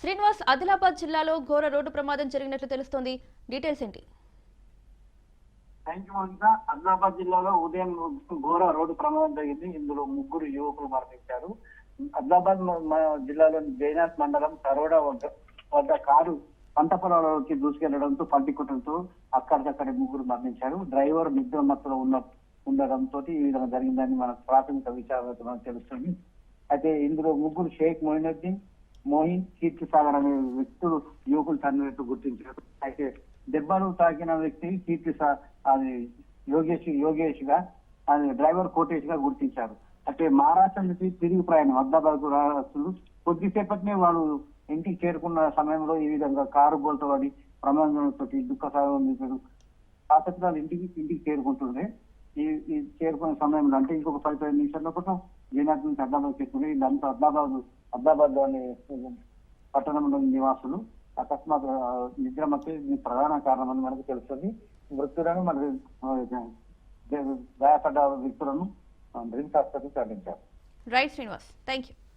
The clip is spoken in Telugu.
శ్రీనివాస్ ఆదిలాబాద్ జిల్లాలో ఘోర రోడ్డు ప్రమాదం జరిగినట్లు తెలుస్తోంది. డీటెయిల్స్ ఏంటి? థ్యాంక్ యూ ఆదిలాబాద్ జిల్లాలో ఉదయం ఘోర రోడ్డు ప్రమాదం జరిగింది. ఇందులో ముగ్గురు యువకులు మరణించారు. ఆదిలాబాద్ జిల్లాలోని జైనాథ్ మండలం సరోడ వద్ద వద్ద కారు పంట పొలాలలోకి దూసుకెళ్ళడంతో పల్టికొట్టడంతో అక్కడికక్కడ ముగ్గురు మరణించారు. డ్రైవర్ నిద్ర మత్తులో ఉన్న ఉండడంతో ఈ విధంగా జరిగిందని మన ప్రాథమిక విచారణ మనకు తెలుస్తుంది. అయితే ఇందులో ముగ్గురు షేక్ మొయినుద్దీన్ మోహిన్ కీర్తి సాగర్ అనే వ్యక్తులు యువకులు చనిపోయినట్టు గుర్తించారు. అయితే దెబ్బలు తాకిన వ్యక్తి కీర్తి అది యోగేష్ యోగేష్గా అది డ్రైవర్ కోటేష్గా గుర్తించారు. అంటే మహారాష్ట్ర నుంచి తిరిగి ప్రయాణం అద్దాబాద్ రాస్తులు కొద్దిసేపటినే వాళ్ళు ఇంటికి చేరుకున్న సమయంలో ఈ విధంగా కారు బోల్తో పడి ప్రమాదంతో దుఃఖ సాగం ఆసక్తులు ఇంటికి ఇంటికి చేరుకుంటుండే. ఈ ఈ చేరుకునే సమయంలో అంటే ఇంకొక పది పది నిమిషాల కోసం జైనాథ్ నుంచి అద్దాబాద్ చేసుకుంటే దాంతో అద్దాబాద్ అబ్దాబాద్లోని పట్టణంలోని నివాసులు అకస్మాత్ నిద్రమకి నిద్ర ప్రధాన కారణం అని మనకు తెలుస్తుంది. మృతులను మన గాయపడ్డ వ్యక్తులను రిమ్స్ ఆసుపత్రికి తరలించారు. Right Srinivas thank you